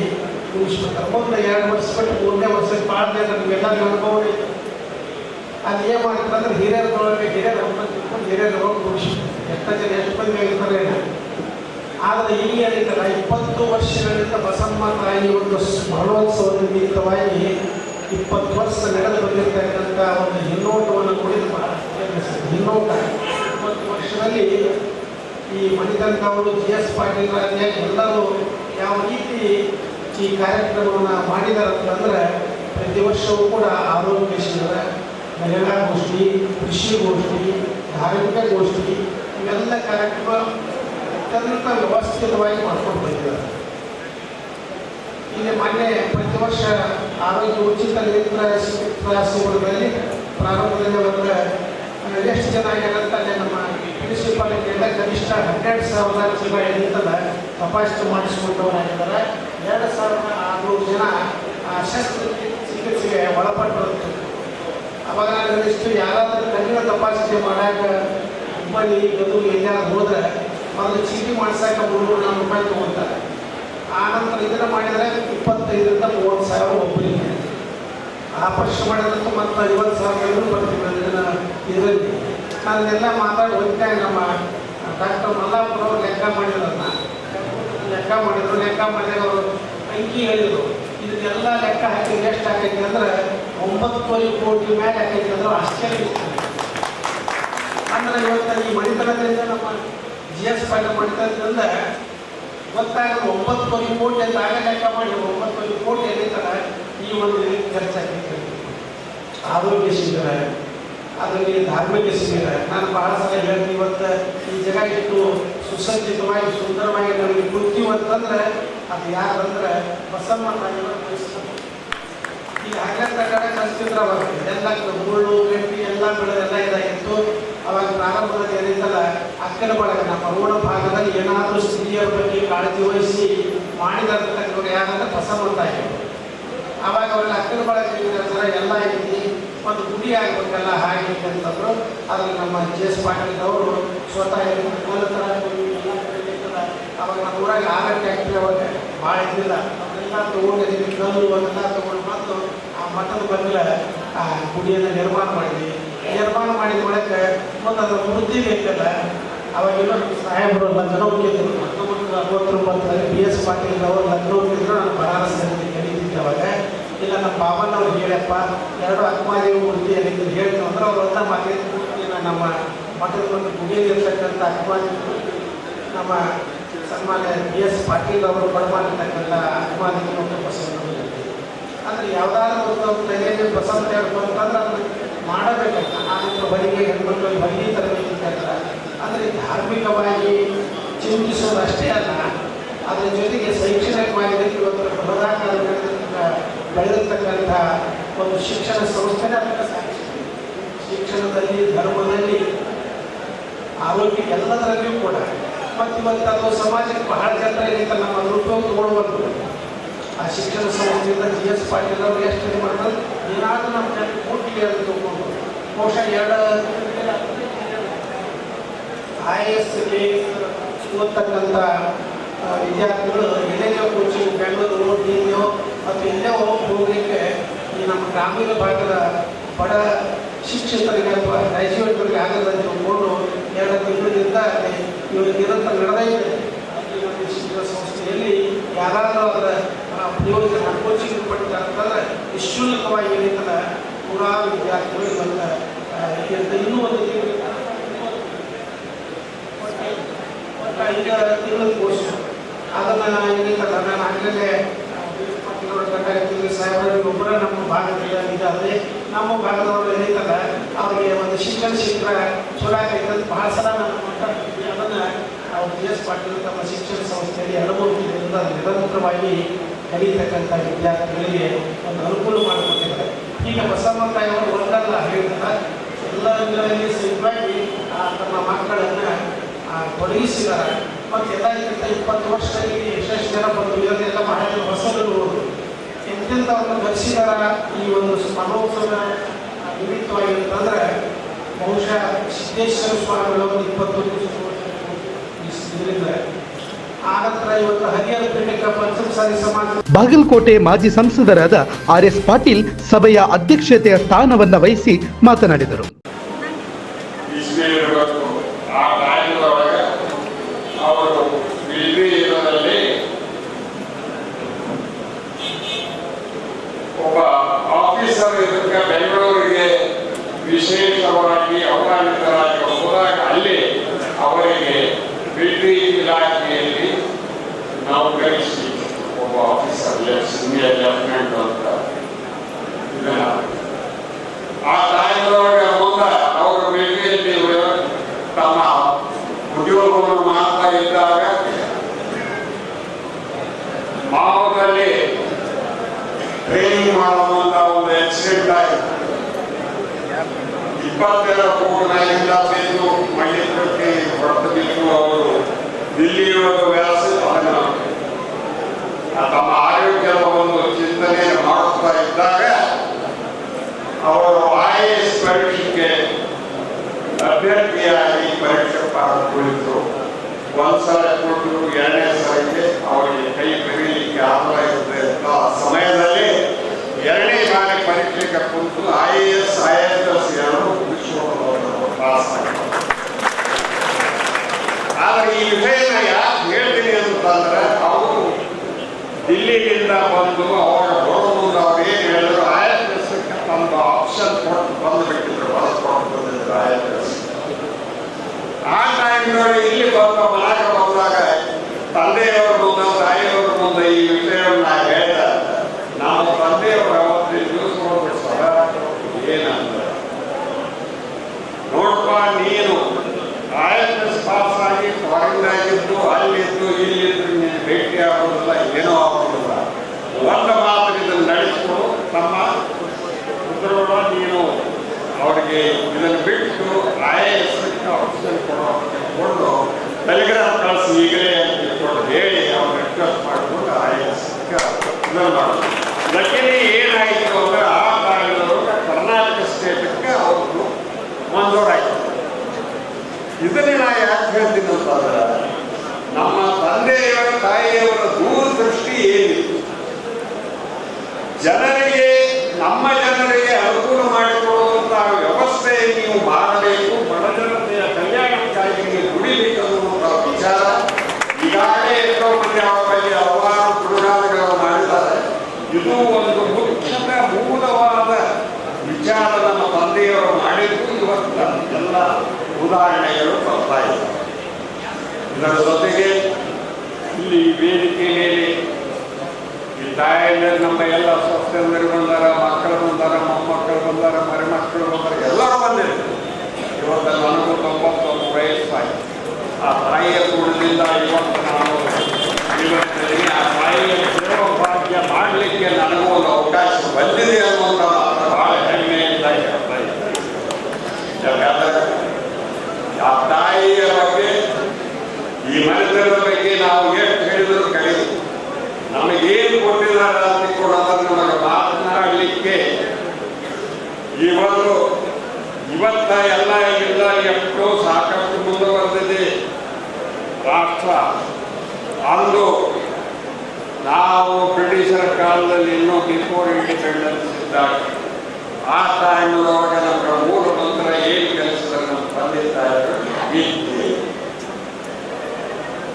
ಮುಗಿಸ್ಬಿಡ್ತಾರೆ ಮುಂದೆ ಎರಡು ವರ್ಷ ಬಿಟ್ಟು ಮೂರನೇ ವರ್ಷಕ್ಕೆ ಮಾಡಿದೆ ನಮಗೆಲ್ಲ ಇದೆ. ಅದು ಏನು ಮಾಡ್ತಾರೆ ಅಂದ್ರೆ ಹಿರಿಯರೊಳಗೆ ಹಿರಿಯರು ಹೋಗ್ಬೇಕು ಹಿರಿಯರ ಹಿರಿಯರು ಹೋಗಿ ಮುಗಿಸ್ಬಿಡ್ತಾರೆ ಎಷ್ಟು ಜನ, ಎಷ್ಟು ಮಂದಿ ಆಗಿರ್ತಾರೆ. ಆದರೆ ಏನಿದ್ದಾರೆ ಇಪ್ಪತ್ತು ವರ್ಷಗಳಿಂದ ಬಸಮ್ಮ ತಾಯಿ ಒಂದು ಸ್ಮರಣೋತ್ಸವದ ನಿಮಿತ್ತವಾಗಿ ಇಪ್ಪತ್ತು ವರ್ಷ ನಡೆದು ಬಂದಿರತಕ್ಕಂಥ ಒಂದು ಹಿನ್ನೋಟವನ್ನು ಕುರಿತು ಮಾತನಾಡಿದ್ದಾರೆ. ಹಿನ್ನೋಟ. ವರ್ಷದಲ್ಲಿ ಈ ಮಣಿಕಂಠ ಅವರು ಜಿ ಎಸ್ ಪಾಟೀಲ್ ಎಲ್ಲರೂ ಯಾವ ರೀತಿ ಈ ಕಾರ್ಯಕ್ರಮವನ್ನು ಮಾಡಿದ್ದಾರೆ ಅಂತಂದ್ರೆ ಪ್ರತಿ ವರ್ಷವೂ ಕೂಡ ಆರೋಗ್ಯ ಶಿಬಿರ ಮಹಿಳಾ ಗೋಷ್ಠಿ ಕೃಷಿ ಗೋಷ್ಠಿ ಧಾರ್ಮಿಕ ಗೋಷ್ಠಿ ಇವೆಲ್ಲ ಕಾರ್ಯಕ್ರಮ ಅತ್ಯಂತ ವ್ಯವಸ್ಥಿತವಾಗಿ ಮಾಡ್ಕೊಂಡು ಬಂದಿದ್ದಾರೆ. ಇಲ್ಲಿ ಮೊನ್ನೆ ಪ್ರತಿ ವರ್ಷ ಆರೋಗ್ಯ ಉಚಿತ ನೇತ್ರ ಶಿಬಿರ ಶಿಬಿರದಲ್ಲಿ ಪ್ರಾರಂಭದಲ್ಲಿ ಆ, ಎಷ್ಟು ಜನ ಆಗ್ಯಾರಂತ ನಮ್ಮ ಮುನ್ಸಿಪಾಲಿಟಿಯಿಂದ ಕನಿಷ್ಠ ಹನ್ನೆರಡು ಸಾವಿರ ಏನಿರ್ತದ ತಪಾಸಣೆ ಮಾಡಿಸಿಕೊಂಡವರಾಗಿದ್ದಾರೆ ಎರಡು ಸಾವಿರದ ಆರುನೂರು ಜನ ಶಸ್ತ್ರ ಚಿಕಿತ್ಸೆಗೆ ಒಳಪಟ್ಟಿರುತ್ತೆ ಅವಾಗ ಇಷ್ಟು ಯಾರಾದರೂ ಕಣ್ಣಿನ ತಪಾಸಣೆ ಮಾಡಾಕ ಹುಬ್ಬಳ್ಳಿ ಗದಗ ಎಲ್ಲಾರು ಹೋದ್ರೆ ಮೊದಲು ಚೀಟಿ ಮಾಡ್ಸಾಕ ಮುನ್ನೂರು ನಾಲ್ಕು ರೂಪಾಯಿ ತೊಗೊಳ್ತಾರೆ ಆ ನಂತರ ಇದನ್ನು ಮಾಡಿದರೆ ಇಪ್ಪತ್ತೈದರಿಂದ ಮೂವತ್ತು ಸಾವಿರ ಒಬ್ಬರಿಗೆ. ಆಪರೇಷನ್ ಮಾಡಿದಂತೂ ಮತ್ತೆ ಐವತ್ತು ಸಾವಿರ ಬರ್ತೀವಿ ಇದರಲ್ಲಿ. ನಾನೆಲ್ಲ ಮಾತಾಡಿ ಹೋಗ್ತಾ ನಮ್ಮ ಡಾಕ್ಟರ್ ಮಲ್ಲಾಪುರ ಅವ್ರು ಲೆಕ್ಕ ಮಾಡಿದ್ರನ್ನ ಲೆಕ್ಕ ಮಾಡಿದ್ರು, ಲೆಕ್ಕ ಮಾಡಿದ ಅವರು ಅಂಕಿ ಹೇಳಿದ್ರು. ಇದಕ್ಕೆಲ್ಲ ಲೆಕ್ಕ ಹಾಕಿ ಎಷ್ಟು ಹಾಕೈತಿ ಅಂದ್ರೆ ಒಂಬತ್ತುವರೆ ಕೋಟಿ ಮೇಲೆ ಹಾಕೈತಿ ಅಂದ್ರೆ ಆಶ್ಚರ್ಯ. ಅಂದ್ರೆ ಇವತ್ತು ಈ ಮಣಿತನದಿಂದ ನಮ್ಮ ಜಿ ಎಸ್ ಪಾಟೀಲ್ ಮಣಿತನದಿಂದ ಗೊತ್ತಾಗ ಒಂಬತ್ತುವರೆ ಕೋಟಿ ಅಂತ ಆಗ ಲೆಕ್ಕ ಮಾಡಿ ಒಂಬತ್ತುವರೆ ಕೋಟಿ ಎಲ್ಲಿದ್ದಾರೆ ಈ ಒಂದು ಖರ್ಚಾಗಿ ಆರೋಗ್ಯ ಶಿಬಿರ. ಅದರಲ್ಲಿ ಧಾರ್ಮಿಕ ಶಿಬಿರ ನಾನು ಬಹಳ ಸಲ ಹೇಳ್ತೀನಿ, ಇವತ್ತು ಈ ಜಗ ಇಟ್ಟು ಸುಸಜ್ಜಿತವಾಗಿ, ಸುಂದರವಾಗಿ ನಮಗೆ ಕುರ್ತೀವಿ ಅಂತಂದ್ರೆ ಅದು ಯಾರಂದ್ರೆ ಬಸಮ್ಮ ಈಗ ಹಾಗಾದ್ರೆ ಕಲಿಸಿದ್ರ ಎಲ್ಲ ಮುಳ್ಳು, ಗಟ್ಟಿ ಎಲ್ಲ ಬೆಳೆದೆಲ್ಲ ಇದಾಗಿತ್ತು ಅವಾಗ ಪ್ರಾರಂಭದಲ್ಲಿ ಏನಿದ್ದಲ್ಲ ಅಕ್ಕನ ಬಳಗ ನಮ್ಮ ರೋಣ ಭಾಗದಲ್ಲಿ ಏನಾದರೂ ಸ್ತ್ರೀಯರ ಬಗ್ಗೆ ಕಾಳಜಿ ವಹಿಸಿ ಮಾಡಿದಂತಕ್ಕಂಥವ್ರು ಯಾರಂದ್ರೆ ಬಸಮ್ಮ ತಾಯಿ ಅವಾಗ ಅವರೆಲ್ಲ ಅಕ್ಕನ ಬಳಗ ಎಲ್ಲ ಐತಿ ಒಂದು ಗುಡಿ ಆಗಬೇಕಲ್ಲ ಹಾಗೆ ಅಂತಂದ್ರು ಅದ್ರಲ್ಲಿ ನಮ್ಮ ಜಿ ಎಸ್ ಪಾಟೀಲ್ ಅವರು ಸ್ವತಃ ಮೂಲತರ. ಅವಾಗ ನಮ್ಮ ಊರಾಗ ಆಗ ಆಗ್ತೀವಿ ಅವಾಗ ಭಾಳ ಇದ್ದಿಲ್ಲ ಅದನ್ನೆಲ್ಲ ತಗೊಂಡಿದ್ದೀವಿ ಕಲ್ಲು ಅದನ್ನ ತಗೊಂಡು ಬಂದು ಆ ಮಠದ ಬಂದಿಲ್ಲ ಆ ಗುಡಿಯನ್ನು ನಿರ್ಮಾಣ ಮಾಡಿದ್ವಿ ನಿರ್ಮಾಣ ಮಾಡಿದ ಒಳಗೆ ಒಂದು ಅದರ ವೃದ್ಧಿ ಬೇಕಲ್ಲ ಅವಾಗ ಸಾಹೇಬರು ಲಗ್ನ ಹೋಗಿದ್ರು ಹತ್ತೊಂಬತ್ತು ರೂಪಾಯಿ ಬಿ ಎಸ್ ಪಾಟೀಲ್ ಅವರು ಲಗ್ನ ಹೋಗಿದ್ರು ನಾನು ಬನಾರಸ್ ಕಲಿತಿದ್ದೆ ಅವಾಗ ಇಲ್ಲ, ನಮ್ಮ ಬಾಬನವ್ರು ಹೇಳಪ್ಪ, ಎರಡು ಅಕ್ಮಾದೇವಿ ಮೂರ್ತಿ ಅಂತ ಹೇಳ್ತೀವಿ ಅಂದ್ರೆ ಅವ್ರು ಮಾತಿನ ಮೂರ್ತಿನ ನಮ್ಮ ಮಠದ ಒಂದು ಗುಡಿಯಲ್ಲಿರ್ತಕ್ಕಂಥ ಅಕ್ಮಾದೇವಿ ನಮ್ಮ ಸನ್ಮಾನ್ಯ ಬಿ ಎಸ್ ಪಾಟೀಲ್ ಅವರು ಬಡಮಾಡಿರ್ತಕ್ಕಂಥ ಅಕ್ಮಾದೇವಿ ಮತ್ತು ಪ್ರಸಂಗ ಅಂದ್ರೆ ಯಾವ್ದಾದ್ರು ಒಂದು ತಲೆಯಲ್ಲಿ ಪ್ರಸಂಗ ಹೇಳ್ಕೊಂತಂದ್ರೆ ಅದನ್ನ ಮಾಡಬೇಕಂತ. ಆನಂತರ ಬಲಿಗೆ ಹೆಣ್ಮಕ್ಳು ಬಲಿ ತರಬೇತಿ ಅಂದರೆ ಧಾರ್ಮಿಕವಾಗಿ ಚಿಂತಿಸೋದು ಅಷ್ಟೇ ಅಲ್ಲ. ಅದರ ಜೊತೆಗೆ ಶೈಕ್ಷಣಿಕವಾಗಿ ಇವತ್ತು ಬೃಹದಾಕಾರ ಬೆಳೆದಿರ್ತಕ್ಕಂಥ ಒಂದು ಶಿಕ್ಷಣ ಸಂಸ್ಥೆನೇ ಅದನ್ನು ಸಾಕ್ಷಿ ಶಿಕ್ಷಣದಲ್ಲಿ, ಧರ್ಮದಲ್ಲಿ, ಆರೋಗ್ಯ ಎಲ್ಲದರಲ್ಲಿಯೂ ಕೂಡ ಮತ್ತು ಇವತ್ತು ಅದು ಸಮಾಜಕ್ಕೆ ಬಹಳ ಜನರ ಏನೈತೆ ನಮ್ಮ ಅನುಭವ ತಗೊಳ್ಬಾರ್ದು ಆ ಶಿಕ್ಷಣ ಸಂಸ್ಥೆಯಿಂದ ಜಿ ಎಸ್ ಪಾಟೀಲ್ ಅವರು ಎಷ್ಟು ಇದು ಮಾಡ್ತಾರೆ? ಏನಾದರೂ ನಮ್ಮ ಜನಕ್ಕೆ ಕೂಟಿಗೆ ಅಂತ ತಗೊಂಡು ಬಹುಶಃ ಎರಡು ಐ ಎಸ್ ಕೆ ಓದ್ತಕ್ಕಂಥ ವಿದ್ಯಾರ್ಥಿಗಳು ಎಲ್ಲೆಲ್ಲೋ ಕೋಚಿಂಗ್ ಬೆಂಗಳೂರು ದಿಲ್ಲಿಯೋ ಎಲ್ಲೇ ಹೋಗಿ ಹೋಗಲಿಕ್ಕೆ ಈ ನಮ್ಮ ಗ್ರಾಮೀಣ ಭಾಗದ ಬಡ ಶಿಕ್ಷಕರಿಗೆ ಅಥವಾ ಗ್ರ್ಯಾಜುಯೇಟ್ಗಳಿಗೆ ಆಗದಂತೆ ತಿಳ್ಕೊಂಡು ಎರಡು ತಿಂಗಳಿಂದ ಇವರು ನಿರಂತರ ನಡೆದೇ ಇದೆ. ಶಿಕ್ಷಣ ಸಂಸ್ಥೆಯಲ್ಲಿ ಯಾರಾದರೂ ಅದರ ಪ್ರಯೋಜನ ಕೋಚಿಂಗ್ ಪಡಿತಾರೆ ಅಂತಂದ್ರೆ ನಿಶುಲ್ಕವಾಗಿ ಏನೈತಲ್ಲ ನೂರಾರು ವಿದ್ಯಾರ್ಥಿಗಳು ಬಂದ ಇನ್ನೂ ಒಂದು ತಿಂಗಳು. ಐದು ತಿಂಗಳ ಕೋರ್ಸ್ ಅದನ್ನು ಏನೈತಲ್ಲ ನಾನು ಆಗಲೇ ಸಾಹೇಬರು ಗೊಬ್ಬರ ನಮ್ಮ ಭಾಗದಲ್ಲಿ ಇದಾದರೆ ನಮ್ಮ ಭಾಗದವರು ಏನೈತಲ್ಲ ಅವರಿಗೆ ಒಂದು ಶಿಕ್ಷಣ ಕ್ಷೇತ್ರ ಅಂತ ಬಹಳ ಸಲ ನಾನು ಮಾತಾಡ್ತಿದ್ವಿ ಅದನ್ನು ಅವರು ಜಿ ಎಸ್ ಪಾಟೀಲ್ ತಮ್ಮ ಶಿಕ್ಷಣ ಸಂಸ್ಥೆಯಲ್ಲಿ ಅನುಭವಿಸಿದ್ರಿಂದ ನಿರಂತರವಾಗಿ ಕಲಿತಕ್ಕಂಥ ವಿದ್ಯಾರ್ಥಿಗಳಿಗೆ ಒಂದು ಅನುಕೂಲ ಮಾಡಿಕೊಟ್ಟಿದ್ದಾರೆ. ಈಗ ಬಸಮ್ಮ ತಾಯಿಯವರು ಒಂದಲ್ಲ ಹೇಳ್ತಾರೆ ಎಲ್ಲ ಸಹಿತವಾಗಿ ಆ ತಮ್ಮ ಮಕ್ಕಳನ್ನು ತೊಡಗಿಸಿದ್ದಾರೆ. ಮತ್ತು ಎಲ್ಲ ಇಪ್ಪತ್ತು ವರ್ಷದಲ್ಲಿ ಜನ ಬಂದು ಇದನ್ನೆಲ್ಲ ಮಾಡಿ ಹೊಸದು ಎಂತೆಂಥವ್ರನ್ನ ಧರಿಸಿದಾರ ಈ ಒಂದು ಸ್ಮರಣೋತ್ಸವ ನಿಮಿತ್ತವಾಗಿ ಅಂತಂದ್ರೆ ಬಹುಶಃ ಸಿದ್ದೇಶ್ವರ ಸ್ವಾಮಿಗಳು ಒಂದು ಸಮಾಜ ಬಾಗಲಕೋಟೆ ಮಾಜಿ ಸಂಸದರಾದ ಆರ್ ಎಸ್ ಪಾಟೀಲ್ ಸಭೆಯ ಅಧ್ಯಕ್ಷತೆಯ ಸ್ಥಾನವನ್ನ ವಹಿಸಿ ಮಾತನಾಡಿದರು ಇಸ್ವಿ ಇರಬೇಕು ಆ ಟೈಮ್ದೊಳಗೆ ಅವರು ಬಿಲ್ವಿ ಇರೋದ್ರಲ್ಲಿ ಒಬ್ಬ ಆಫೀಸರ್ ಇದಕ್ಕೆ ಬೆಂಗಳೂರಿಗೆ ವಿಶೇಷವಾಗಿ ಅವಮಾನಿತರಾಗಿ ಹೋದಾಗ ಅಲ್ಲಿ ಅವರಿಗೆ ಬಿಲ್ವಿ ಇಲಾಖೆಯಲ್ಲಿ ನೌಕರಿಸಿ ಒಬ್ಬ ಆಫೀಸರ್ ಸೀನಿಯರ್ ಲೆಫ್ಟಿನೆಂಟ್ ಅಂತ. ಆ ಟೈಮ್ದೊಳಗೆ ಮುಂದೆ ಅವರು ಭೇಟಿಯಲ್ಲಿ ತಮ್ಮ ಉದ್ಯೋಗವನ್ನು ಮಾಡ್ತಾ ಇದ್ದಾಗ ಮಾವದಲ್ಲಿ ಟ್ರೈನಿಂಗ್ ಮಾಡುವಂತ ಒಂದು ಆಕ್ಸಿಡೆಂಟ್ ಆಯಿತು. ಇಪ್ಪತ್ತೆರಡು ಕೋಟಿನಾಗಿಂದ ಬಿದ್ದು ಮೈಯಕ್ಕೆ ಹೊರತು ಬಿದ್ದು ಅವರು ದಿಲ್ಲಿಯೊಳಗೆ ವ್ಯಾಸ ತಮ್ಮ ಆರೋಗ್ಯದ ಒಂದು ಚಿಂತನೆ ಮಾಡುತ್ತಾ ಇದ್ದಾಗ ಅವರು ಐ ಎ ಪರೀಕ್ಷೆಗೆ ಅಭ್ಯರ್ಥಿಯಾಗಿ ಪರೀಕ್ಷೆ ಒಂದು ಒಂದ್ಸಲ ಕೊಟ್ಟರು ಎರಡನೇ ಸಲಕ್ಕೆ ಅವರಿಗೆ ಕೈ ಕರೀಲಿಕ್ಕೆ ಆಗಲಾಗಿದೆ ಅಂತ ಆ ಸಮಯದಲ್ಲಿ ಎರಡನೇ ಬಾರಿ ಪರೀಕ್ಷೆಗೆ ಕುಂತು I A S I S S ಎರಡು ವಿಶ್ವವನ್ನು ಪಾಸ್ ಆಗಿದ್ದಾರೆ. ಆದ್ರೆ ಈ ವಿಷಯನ ಯಾಕೆ ಹೇಳ್ತೀನಿ ಅಂತಂದ್ರೆ ಅವರು ದಿಲ್ಲಿಯಿಂದ ಬಂದು ಅವರ ಮುಂದೆ ಅವ್ರು ಏನು ಹೇಳಿದ್ರು ಐ ಎಸ್ ಒಂದು ಆಪ್ಷನ್ ಕೊಟ್ಟು ಬಂದು ಬಿಟ್ಟಿದ್ರು ಬಂದಿದ್ರು ಐ ಎಫ್ ಎಸ್ ಆ ಟೈಮ್ನಲ್ಲಿ ಇಲ್ಲಿ ಬಂದ ಮನಾಗ ಬಂದಾಗ ತಂದೆಯವ್ರ ಮುಂದೆ ತಾಯಿಯವ್ರ ಮುಂದೆ ಈ ವಿಷಯವನ್ನು ನಾ ಹೇಳಿದ ನಮ್ಮ ತಂದೆಯವರು ಅವತ್ತು ನ್ಯೂಸ್ ನೋಡ್ಬಿಟ್ಟು ಸದಾ ಏನಂದ್ರೆ ನೋಡಪ್ಪ ನೀನು ಐ ಎಫ್ ಎಸ್ ಪಾಸ್ ಆಗಿ ಫಾರಿನ್ ಆಗಿದ್ದು ಅಲ್ಲಿದ್ದು ಇಲ್ಲಿದ್ದು ನೀನು ಭೇಟಿ ಆಗೋದಿಲ್ಲ ಏನೋ ಆಗೋದಿಲ್ಲ ಒಂದು ಮಾತು ಇದನ್ನು ನಡೆಸಿಕೊಡು ನಮ್ಮ ಉತ್ತರವನ್ನ ನೀನು ಅವರಿಗೆ ಇದನ್ನು ಬಿಟ್ಟು ಐ ಎಸ್ ಆಪ್ಷನ್ ಕೊಡೋ ಕೊಂಡು ಟೆಲಿಗ್ರಾಮ್ ಕಳಿಸಿ ಈಗಲೇ ಅಂತ ತಿಳ್ಕೊಂಡು ಹೇಳಿ ಅವ್ರು ರಿಕ್ವೆಸ್ಟ್ ಮಾಡಿಕೊಂಡು ಐ ಎಸ್ ಇದನ್ನು ಮಾಡೋದು ಲಕ್ಕಿನಿ ಏನಾಯಿತು ಅಂದ್ರೆ ಆ ಕಾಲದೊಳಗೆ ಕರ್ನಾಟಕ ಸ್ಟೇಟಕ್ಕೆ ಅವರು ಮಂಜೂರಾಯಿತು ಇದನ್ನೇ ನಾ ಯಾಕೆ ಹೇಳ್ತೀನಿ ಅಂತಂದ್ರೆ ನಮ್ಮ ತಂದೆಯವರ ತಾಯಿಯವರ ದೂರದೃಷ್ಟಿ ಏನಿತ್ತು ಜನರಿಗೆ, ನಮ್ಮ ಜನರಿಗೆ ಅನುಕೂಲ ಮಾಡಿಕೊಡುವಂತಹ ವ್ಯವಸ್ಥೆ ನೀವು ಮಾಡಬೇಕು. ಬಡ ಜನತೆಯ ಕಲ್ಯಾಣಕ್ಕಾಗಿ ನೀವು ದುಡಿಬೇಕು ವಿಚಾರ. ಈಗಾಗಲೇ ಎಷ್ಟೋ ಮಂದಿ ಅವರ ಬಗ್ಗೆ ಹಲವಾರು ಪ್ರೋಗ್ರಾಮ್ಗಳನ್ನು ಮಾಡಿದ್ದಾರೆ. ಇದು ಒಂದು ಮುಖ್ಯದ, ಮೂಲವಾದ ವಿಚಾರ ನಮ್ಮ ತಂದೆಯವರು ಮಾಡಿದ್ದು. ಇವತ್ತು ಎಲ್ಲ ಉದಾಹರಣೆಗಳು ಬರ್ತಾ ಇದೆ ಇದರ ಜೊತೆಗೆ ಇಲ್ಲಿ ವೇದಿಕೆ ಮೇಲೆ ಈ ತಾಯಿಯ ನಮ್ಮ ಎಲ್ಲ ಸ್ವಸ್ಥಂದರು ಬಂದಾರ, ಮಕ್ಕಳು ಬಂದಾರ, ಮೊಮ್ಮಕ್ಕಳು ಬಂದಾರ, ಮರಿಮಕ್ಕಳು ಬಂದಾರ, ಎಲ್ಲರೂ ಬಂದಿದೆ ಇವತ್ತು ನನಗೂ ತೊಂಬತ್ತೊಂದು ವಯಸ್ಸಾಗಿ ಆ ತಾಯಿಯ ಕೂಡಲಿಂದ ಇವತ್ತು ನಾನು ಇವತ್ತಿದ್ದೀನಿ ಆ ತಾಯಿಯ ಸೇವಾ ಭಾಗ್ಯ ಮಾಡಲಿಕ್ಕೆ ನನಗೂ ಒಂದು ಅವಕಾಶ ಬಂದಿದೆ ಅನ್ನುವಂಥ ಮಾತು ಬಹಳ ಹೆಮ್ಮೆಯಿಂದ ಹೇಳ್ತಾ ಇದ್ದಾರೆ ಯಾಕಂದ್ರೆ ಆ ತಾಯಿಯ ಬಗ್ಗೆ ಈ ಮನೆತನದ ಬಗ್ಗೆ ನಾವು ಎಷ್ಟು ಹೇಳಿದ್ರು ಕಡಿಮೆ ನಮಗೇನು ಕೊಟ್ಟಿದ್ದಾರೆ ಅಂತ ಕೊಡೋದನ್ನು ನಮಗೆ ಮಾತನಾಡಲಿಕ್ಕೆ ಇವತ್ತು ಇವತ್ತ ಎಲ್ಲ ಇಲ್ಲ ಎಷ್ಟೋ ಸಾಕಷ್ಟು ಮುಂದುವರೆದಿದೆ ರಾಷ್ಟ್ರ, ಅಂದು ನಾವು ಬ್ರಿಟಿಷರ ಕಾಲದಲ್ಲಿ ಇನ್ನೂ ಬಿಫೋರ್ ಇಂಡಿಪೆಂಡೆನ್ಸ್ ಇದ್ದಾಗ, ಆ ಟೈಮ್ನೊಳಗೆ ನಮ್ಮ ಮೂಲ ಮಂತ್ರ ಏನು ಕೆಲಸದಲ್ಲಿ ಬಂದಿದ್ದಾ ಇದ್ದೆ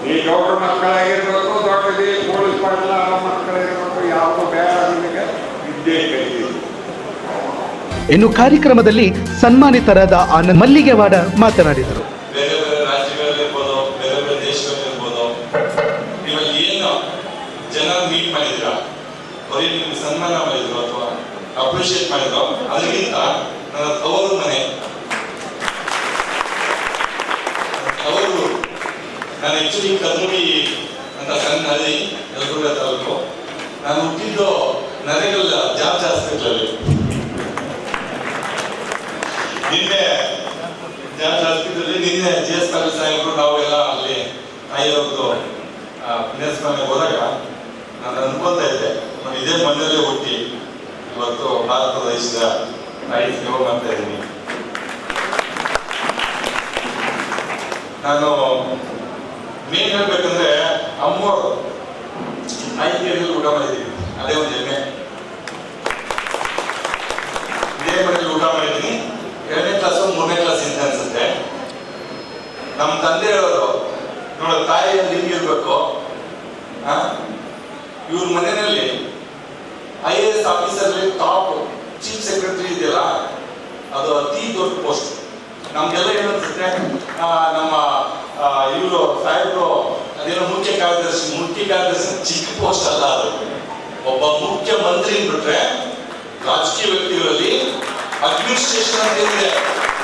ಈ ಗೌಡ್ರ ಮಕ್ಕಳಾಗಿರ್ಬೇಕು ದೊಡ್ಡದಿ ಪೊಲೀಸ್ ಪಡೆದ ಮಕ್ಕಳಾಗಿರ್ಬೇಕು, ಯಾವುದು ಬೇಡ ನಿಮಗೆ, ವಿದ್ಯೆ ಕಲಿತು ಇನ್ನು ಕಾರ್ಯಕ್ರಮದಲ್ಲಿ ಸನ್ಮಾನಿತರಾದ ಆನಂದ್ ಮಲ್ಲಿಗೆವಾಡ ಮಾತನಾಡಿದರು ಬೇರೆ ಬೇರೆ ರಾಜ್ಯಗಳಲ್ಲಿರ್ಬೋದು ಬೇರೆ ಬೇರೆ ದೇಶಗಳಲ್ಲಿರ್ಬೋದು ನೀವು ಏನು ಜನ ಮೀಟ್ ಮಾಡಿದ್ರ ಬರೀ ನಿಮ್ಗೆ ಸನ್ಮಾನ ಮಾಡಿದ್ರು ಅಥವಾ ಅಪ್ರಿಷಿಯೇಟ್ ಮಾಡಿದ್ರು. ಅದಕ್ಕಿಂತ ನನ್ನ ತವರು ಮನೆ. ಅವರು ನಾನು ಆಕ್ಚುಲಿ ಕದ್ಮುಡಿ ಅಂತ ಸಣ್ಣ ಹಳ್ಳಿ ಯಲಬುರ್ಗ ತಾಲೂಕು ನಾನು ಹುಟ್ಟಿದ್ದು ನರೇಗಲ್ ಜಾಬ್ ಜಾಸ್ತಿ ಇರಲಿ ನಿನ್ನೆ ಜಾಸ್ತಿದಲ್ಲಿ ನಿನ್ನೆ ಜಿ ಎಸ್ ಕಾಲೇಜ್ ಸಾಹೇಬರು ನಾವು ಎಲ್ಲ ಅಲ್ಲಿ ತಾಯಿಯವ್ರದ್ದು ಪುಣ್ಯಸ್ಮರಣೆ ಹೋದಾಗ, ನಾನು ಅನ್ಕೋತಾ ಇದ್ದೆ ನಾನು ಇದೇ ಮನೆಯಲ್ಲೇ ಹುಟ್ಟಿ. ಇವತ್ತು ಭಾರತ ದೇಶದ ಸೇವೆ ಮಾಡ್ತಾ ಇದ್ದೀನಿ. ನಾನು ಮೇನ್ ಹೇಳ್ಬೇಕಂದ್ರೆ ಅಮ್ಮೋರು ಆಯ್ಕೆಯಲ್ಲಿ ಊಟ ಮಾಡಿದ್ದೀವಿ ಅದೇ ಒಂದು ಹೆಮ್ಮೆ. ಇದೇ ಮನೇಲಿ ಊಟ ಮಾಡಿದ್ದೀನಿ. ಎರಡನೇ ಕ್ಲಾಸು ಮೂರನೇ ಕ್ಲಾಸ್ ಇಂದ ಅನ್ಸುತ್ತೆ. ನಮ್ಮ ತಂದೆ ಹೇಳೋರು ನೋಡ ತಾಯಿಯಲ್ಲಿ ಹಿಂಗಿರ್ಬೇಕು ಇವ್ರ ಮನೆಯಲ್ಲಿ I A officer top chief secretary ಇದೆಯಲ್ಲ ಅದು ಅತಿ ದೊಡ್ಡ ಪೋಸ್ಟ್ ನಮ್ಗೆಲ್ಲ ಆ, ನಮ್ಮ ಇವರು ಸಾಹೇಬರು ಅದೇನೋ ಮುಖ್ಯ ಕಾರ್ಯದರ್ಶಿ ಮುಖ್ಯ ಕಾರ್ಯದರ್ಶಿ ಚಿಕ್ಕ ಪೋಸ್ಟ್ ಅಲ್ಲ ಅದು. ಒಬ್ಬ ಮುಖ್ಯಮಂತ್ರಿ ಬಿಟ್ರೆ ರಾಜಕೀಯ ವ್ಯಕ್ತಿಗಳಲ್ಲಿ ಅಡ್ಮಿನಿಸ್ಟ್ರೇಷನ್ ಅಂತ ಇದೆ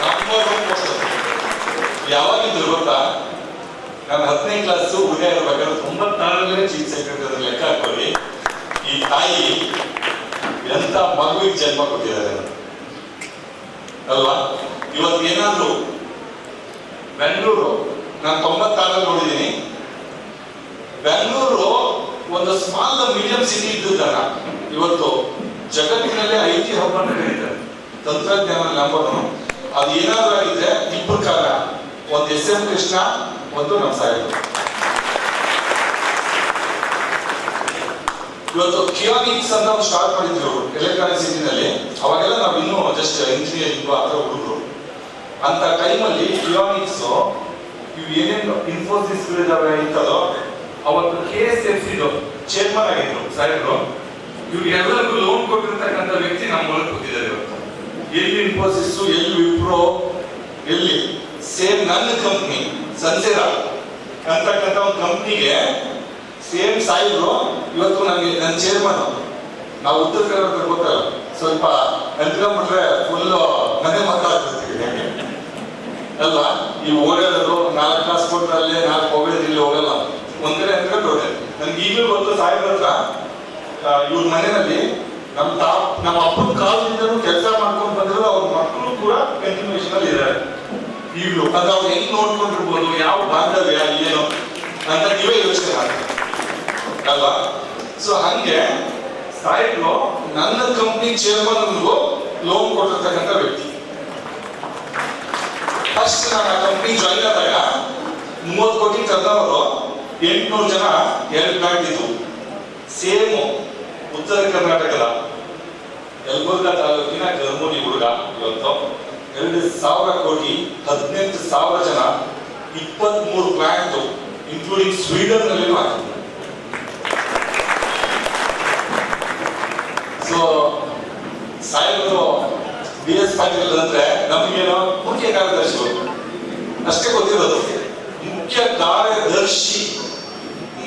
ನಂಬರ್ ಪೋಸ್ಟ್ ಯಾವಾಗಿದ್ರು ಗೊತ್ತಾ? ನಾನು ಹತ್ತನೇ ಕ್ಲಾಸ್ ಉದಯ ಇರ್ಬೇಕಾದ್ರೆ ತೊಂಬತ್ತಾರನೇ ಚೀಫ್ ಸೆಕ್ರೆಟರಿ ಲೆಕ್ಕ ಹಾಕೊಳ್ಳಿ ಈ ತಾಯಿ ಎಂತ ಮಗುವಿಗೆ ಜನ್ಮ ಕೊಟ್ಟಿದ್ದಾರೆ. ಅಲ್ವಾ? ಇವತ್ತು ಏನಾದ್ರು ಬೆಂಗಳೂರು, ನಾನು ತೊಂಬತ್ತಾರಲ್ಲಿ ನೋಡಿದ್ದೀನಿ. ಬೆಂಗಳೂರು ಒಂದು ಸ್ಮಾಲ್ ಮೀಡಿಯಂ ಸಿಟಿ ಇದ್ದಾಗ ಇವತ್ತು ಜಗತ್ತಿನಲ್ಲೇ ಐ ಟಿ ಹಬ್ ಅಂತ ಹೇಳಿದ್ದಾರೆ ತಂತ್ರಜ್ಞಾನ ನಂಬರ್ ಅದು ಏನಾದ್ರೂ ಆಗಿದ್ರೆ ಇಬ್ಬರು ಕಾಲ, ಒಂದು ಎಸ್ ಎಂ ಕೃಷ್ಣ, ಒಂದು ನಮ್ಮ ಸಾಹೇಬರು ಇವತ್ತು ಕಿಯಾನಿಕ್ಸ್ ಅಂತ ಒಂದು ಸ್ಟಾರ್ಟ್ ಮಾಡಿದ್ರು ಎಲೆಕ್ಟ್ರಾನಿಕ್ ಸಿಟಿನಲ್ಲಿ ಅವಾಗೆಲ್ಲ ನಾವು ಇನ್ನೂ ಜಸ್ಟ್ ಇಂಜಿನಿಯರಿಂಗ್ ಆ ಥರ ಹುಡುಗರು. ಅಂತ ಟೈಮಲ್ಲಿ ಕಿಯಾನಿಕ್ಸ್ ಇವು ಏನೇನು ಇನ್ಫೋಸಿಸ್ ಇದಾವೆ ಇಂಥದ್ದು, ಅವತ್ತು ಕೆ ಎಸ್ ಎಫ್ ಸಿದು ಚೇರ್ಮನ್ ಆಗಿದ್ರು. ಸಾಹೇಬ್ರು ಇವ್ರಿಗೆಲ್ಲರಿಗೂ ಲೋನ್ ಕೊಟ್ಟಿರ್ತಕ್ಕಂಥ ವ್ಯಕ್ತಿ ನಮ್ಮ ಮೂಲಕ ಕೂತಿದ್ದಾರೆ ಇವತ್ತು. ಎಲ್ಲಿ ಇನ್ಫೋಸಿಸ್ ಎಲ್ಲಿ ವಿಪ್ರೋ ಎಲ್ಲಿ? ಸೇಮ್ ನನ್ನ ಕಂಪ್ನಿ ಸನ್ಸೇರಾ ಅಂತಕ್ಕಂಥ ಒಂದು ಕಂಪ್ನಿಗೆ ಸೇಮ್ ಸಾಯಿಬ್ರು, ಇವತ್ತು ನನಗೆ ನನ್ನ ಚೇರ್ಮನ್ ನಾವು ಉತ್ತರ ಕರ್ನಾಟಕ ಗೊತ್ತಲ್ಲ ಸ್ವಲ್ಪ ನೆನ್ಕೊಂಡ್ಬಿಟ್ರೆ ಫುಲ್ ಮನೆ ಮಾತಾಡ್ತಿರ್ತೀವಿ ಅಲ್ಲ ಈ ಓಡಾಡೋದು, ನಾಲ್ಕು ಕ್ಲಾಸ್ ಕೊಟ್ಟರೆ ಅಲ್ಲೇ ನಾಲ್ಕು ಹೋಗೋದು ಇಲ್ಲಿ ಹೋಗಲ್ಲ. ಒಂದ್ ಕಡೆ ಅನ್ಕೊಂಡು ಹೋದೆ. ನನ್ಗೆ ಈಗಲೂ ಗೊತ್ತು ಸಾಯಿಬ್ರ ಹತ್ರ ಇವ್ರ ಮನೆಯಲ್ಲಿ ನಮ್ಮ ತಾ ನಮ್ಮ ಅಪ್ಪನ ಕಾಲದಿಂದನೂ ಕೆಲಸ ಮಾಡ್ಕೊಂಡು ಬಂದಿರೋ ಅವ್ರ ಮಕ್ಕಳು ಕೂಡ ಕಂಟಿನ್ಯೂಷನ್ ಅಲ್ಲಿ ಇದ್ದಾರೆ ಈಗಲೂ. ಅದು ಅವ್ರು ಹೆಂಗ್ ನೋಡ್ಕೊಂಡಿರ್ಬೋದು, ಯಾವ ಬಾಂಧವ್ಯ, ಏನು ಅಂತ ನೀವೇ ಯೋಚನೆ ಮಾಡಿ. ಅಲ್ವಾ? ಸೊ ಹಂಗೆ ಸಾಯಿಬ್ರು ನನ್ನ ಕಂಪ್ನಿ ಚೇರ್ಮನ್ಗೂ ಲೋನ್ ಕೊಟ್ಟಿರ್ತಕ್ಕಂಥ ವ್ಯಕ್ತಿ. ಫಸ್ಟ್ ನಾನು ಆ ಕಂಪ್ನಿ ಜಾಯಿನ್ ಆದಾಗ ಮೂವತ್ತು ಕೋಟಿ ಕರೆದವರು ಎಂಟುನೂರು ಜನ ಎರಡು ಬ್ಯಾಂಕ್ ಇದ್ವು. ಸೇಮ್ ಉತ್ತರ ಕರ್ನಾಟಕದ ಯಲಬುರ್ಗಾ ತಾಲೂಕಿನ ಗರ್ಮೂಲಿ ಹುಡುಗ ಇವತ್ತು ಎರಡು ಸಾವಿರ ಕೋಟಿ, ಹದಿನೆಂಟು ಸಾವಿರ ಜನ ಇಪ್ಪತ್ಮೂರು ಪ್ಲಾಂಟ್ ಇನ್ಕ್ಲೂಡಿಂಗ್ ಸ್ವೀಡನ್ ಹಾಕಿದ್ರು. ಸೊ ಸಾಹೇಬರು ಬಿ ಎಸ್ ಪಾಟೀಲ್ ಅಂದ್ರೆ ನಮಗೇನೋ ಮುಖ್ಯ ಕಾರ್ಯದರ್ಶಿಗಳು. ಅಷ್ಟೇ ಗೊತ್ತಿರೋದು. ಮುಖ್ಯ ಕಾರ್ಯದರ್ಶಿ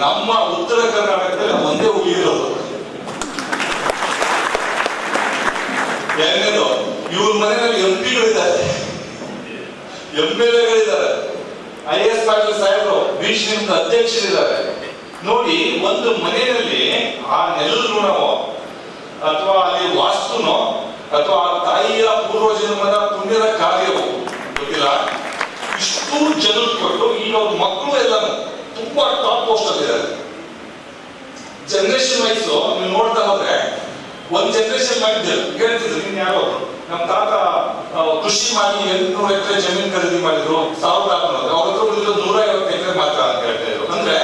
ನಮ್ಮ ಉತ್ತರ ಕರ್ನಾಟಕದಲ್ಲಿ ಒಂದೇ ಉಳಿಯಿರೋದು ಎರಡನೇದು ಇವ್ರ ಮನೆಯಲ್ಲಿ ಎಂ ಪಿಗಳಿದ್ದಾರೆ ಎಂ ಎಲ್ ಎಗಳಿದ್ದಾರೆ ಐ ಎಸ್ ಪಾಟೀಲ್ ಸಾಹೇಬರು ಭೀಷ್ಮದ ಅಧ್ಯಕ್ಷರಿದ್ದಾರೆ. ನೋಡಿ, ಒಂದು ಮನೆಯಲ್ಲಿ ಆ ನೆಲ ಋಣವೋ ಅಥವಾ ಅಲ್ಲಿ ವಾಸ್ತುನೋ ಅಥವಾ ಆ ತಾಯಿಯ ಪೂರ್ವ ಜನ್ಮದ ಪುಣ್ಯದ ಕಾರ್ಯವೋ, ಗೊತ್ತಿಲ್ಲ? ಇಷ್ಟು ಜನ ಕೊಟ್ಟು ಈಗ ಅವ್ರ ಮಕ್ಕಳು ಎಲ್ಲ ತುಂಬಾ ಟಾಪ್ ಪೋಸ್ಟ್ ಅಲ್ಲಿದ್ದಾರೆ ಜನರೇಷನ್ ವೈಸ್ ನೀವು ನೋಡ್ತಾ ಹೋದ್ರೆ ಒಂದ್ ಜನರೇಷನ್ ಮಾಡಿದ್ರು ಹೇಳ್ತಿದ್ರು ಯಾರೋ. ನಮ್ ತಾತ ಕೃಷಿ ಮಾಡಿ ಎಂಟ್ನೂರು ಎಕರೆ ಜಮೀನ್ ಖರೀದಿ ಮಾಡಿದ್ರು, ಸಾವಿರದ ಆರ್ನೂರು. ಅವ್ರ ಹತ್ರ ನೂರ ಐವತ್ತು ಎಕರೆ ಮಾತ್ರ ಅಂತ ಹೇಳ್ತಾ ಇದ್ರು. ಅಂದ್ರೆ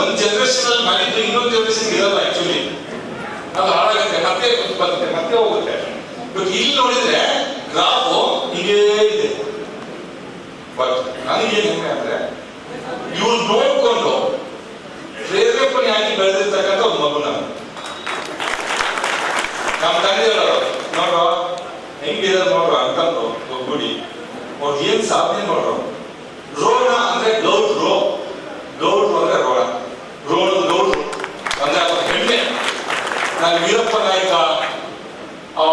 ಒಂದ್ ಜನರೇಷನ್ ಅಲ್ಲಿ ಮಾಡಿದ್ರು ಇನ್ನೊಂದು ಜನರೇಷನ್ ಇರಲ್ಲ ಆಕ್ಚುಲಿ ಅದು ಹಾಳಾಗುತ್ತೆ ಮತ್ತೆ ಬರುತ್ತೆ ಮತ್ತೆ ಹೋಗುತ್ತೆ. ಬಟ್ ಇಲ್ಲಿ ನೋಡಿದ್ರೆ ಗ್ರಾಫ್ ಹೀಗೇ ಇದೆ. ಬಟ್ ನನಗೇನು ಹೆಮ್ಮೆ ಅಂದ್ರೆ, ಇವ್ರು ನೋಡ್ಕೊಂಡು ಪ್ರೇರೇಪಣೆಯಾಗಿ ಬೆಳೆದಿರ್ತಕ್ಕಂಥ ಒಂದು ಮಗು ನಾನು. ನಮ್ಮ ತಂದೆಯವರು ನೋಡ್ರ ಹೆಂಗಿದೆ ನೋಡ್ರ ಅಂತಂದ್ರು ಗುಡಿ ಅವ್ರು ಏನ್ ಸಾಧನೆ ನೋಡ್ರು ರೋಣ ಅಂದ್ರೆ ಗೌಡ್ರು ಗೌಡ್ರು ಅಂದ್ರೆ ರೋಣ ರೋಣ ಗೌಡ್ರು ಅಂದ್ರೆ ಅವ್ರ ಹೆಮ್ಮೆ ನಾನು ವೀರಪ್ಪ ನಾಯಕ ಆ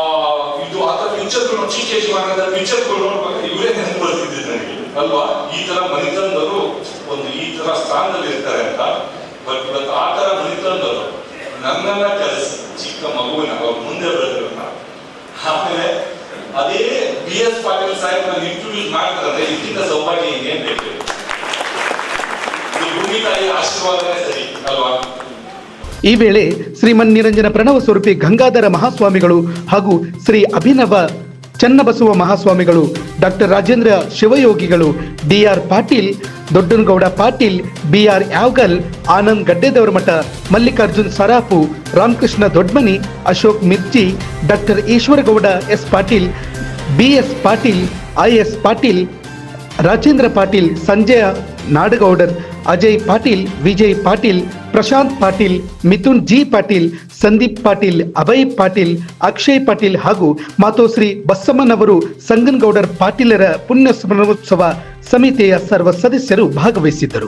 ಇದು ಆತ ಪಿಕ್ಚರ್ಗಳು ಚಿ ಕೆ ಮಾಡಿದ ಪಿಕ್ಚರ್ಗಳು ನೋಡ್ಬೇಕು ಇವರೇ ನೆನಪು ಬರ್ತಿದ್ದೆ ನನಗೆ ಅಲ್ವಾ ಈ ತರ ಮನಿತಂದರು ಒಂದು ಈ ತರ ಸ್ಥಾನದಲ್ಲಿ ಇರ್ತಾರೆ ಅಂತ ಬಟ್ ಇವತ್ತು ಆ ತರ ಮನಿತಂದರು ನನ್ನನ್ನ ಕಲಿಸಿ ಚಿಕ್ಕ ಮಗುವಿನ ಅವ್ರ ಮುಂದೆ ಬೆಳೆದಿರೋಣ ಆಮೇಲೆ ಅದೇ ಬಿ ಎಸ್ ಪಾಟೀಲ್ ಸಾಹೇಬ್ ನಾನು ಇಂಟ್ರೊಡ್ಯೂಸ್ ಮಾಡ್ತಾರೆ ಇದಕ್ಕಿಂತ ಸೌಭಾಗ್ಯ ಇನ್ನೇನ್ ಬೇಕು ಭೂಮಿ ತಾಯಿ ಆಶೀರ್ವಾದನೇ ಸರಿ ಅಲ್ವಾ ಈ ವೇಳೆ ಶ್ರೀಮನ್ ನಿರಂಜನ ಪ್ರಣವ ಸ್ವರೂಪಿ ಗಂಗಾಧರ ಮಹಾಸ್ವಾಮಿಗಳು ಹಾಗೂ ಶ್ರೀ ಅಭಿನವ ಚನ್ನಬಸವ ಮಹಾಸ್ವಾಮಿಗಳು doctor Rajendra ಶಿವಯೋಗಿಗಳು D R Patil, Doddanagouda Patil B R Yavagal, Anand Gaddedavaramath, Mallikarjun Sarapu, Ramakrishna Dodmani, Ashok Mirji doctor Eshwaragouda S Patil B S Patil I S Patil, Rajendra Patil, Sanjay Nadagoudar, Ajay Patil, Vijay Patil Prashant Patil, Mithun G Patil, Sandeep Patil, Abhay Patil, Akshay Patil ಹಾಗೂ ಮಾತೋಶ್ರೀ ಬಸಮ್ಮನವರು ಸಂಗನಗೌಡರ್ ಪಾಟೀಲರ ಪುಣ್ಯ ಸ್ಮರಣೋತ್ಸವ ಸಮಿತಿಯ ಸರ್ವ ಸದಸ್ಯರು ಭಾಗವಹಿಸಿದ್ದರು.